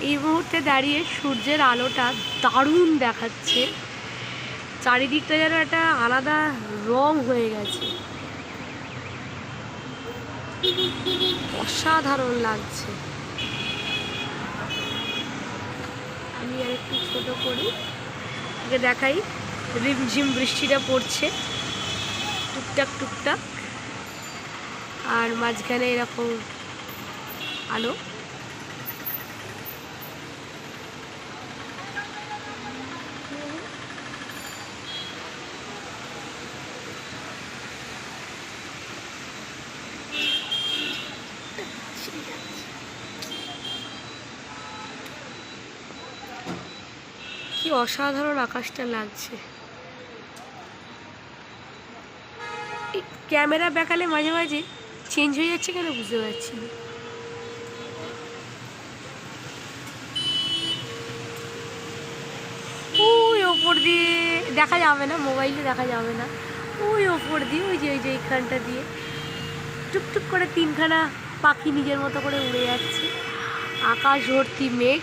এই মুহূর্তে দাঁড়িয়ে সূর্যের আলোটা দারুণ দেখাচ্ছে। চারিদিকটা যেন একটা আলাদা রং হয়ে গেছে। অসাধারণ লাগছে। আমি আর একটু ছোট করি আগে দেখাই। রিমঝিম বৃষ্টিটা পড়ছে। টুকটাক টুকটাক। আর মাঝখানে এরকম আলো। কি অসাধারণ আকাশটা লাগছে। ক্যামেরা বেকালে মাঝে মাঝে চেঞ্জ হয়ে যাচ্ছে কেন বুঝতে পারছি না। ওই ওপর দিয়ে দেখা যাবে না, মোবাইলে দেখা যাবে না। ওই ওপর দিয়ে, ওই যে ওই যে এইখানটা দিয়ে। টুকটুক করে তিনখানা পাখি নিজের মতো করে উড়ে যাচ্ছে। আকাশ ভর্তি মেঘ।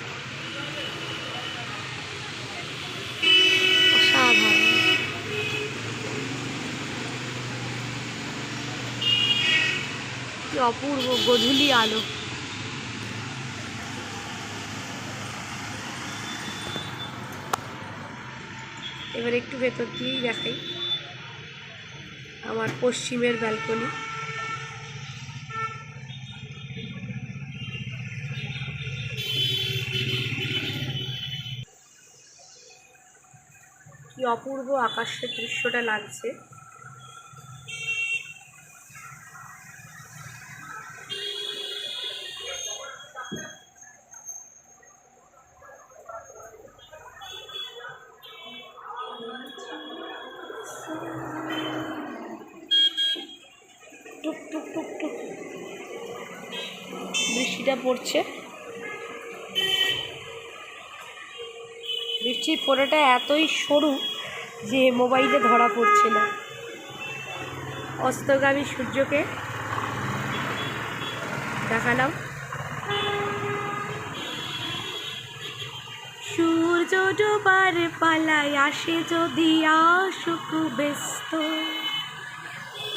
অপূর্ব গধূলি আলো। এবার একটু ভেতর দিয়েই দেখাই। আমার পশ্চিমের ব্যালকনি। কি অপূর্ব আকাশের দৃশ্যটা লাগছে। টুক টুক টুক টুক। বৃষ্টিটা পড়ছে। বৃষ্টির ফোঁটাটা এতই সরু যে মোবাইলে ধরা পড়ছে না। অস্তগামী সূর্যকে দেখালাম। সূর্য ডোবার পালায় আসে যদি আসুক ব্যস্ত।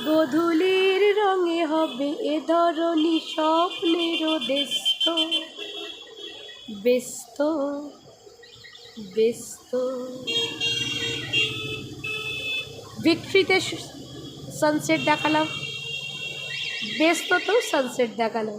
গধূলির রঙে হবে এ ধরনী স্বপ্নের ব্যস্ত ব্যস্ত। ব্যস্ত। বিক্রিতে সানসেট দেখালাম। ব্যস্ততেও সানসেট দেখালাম।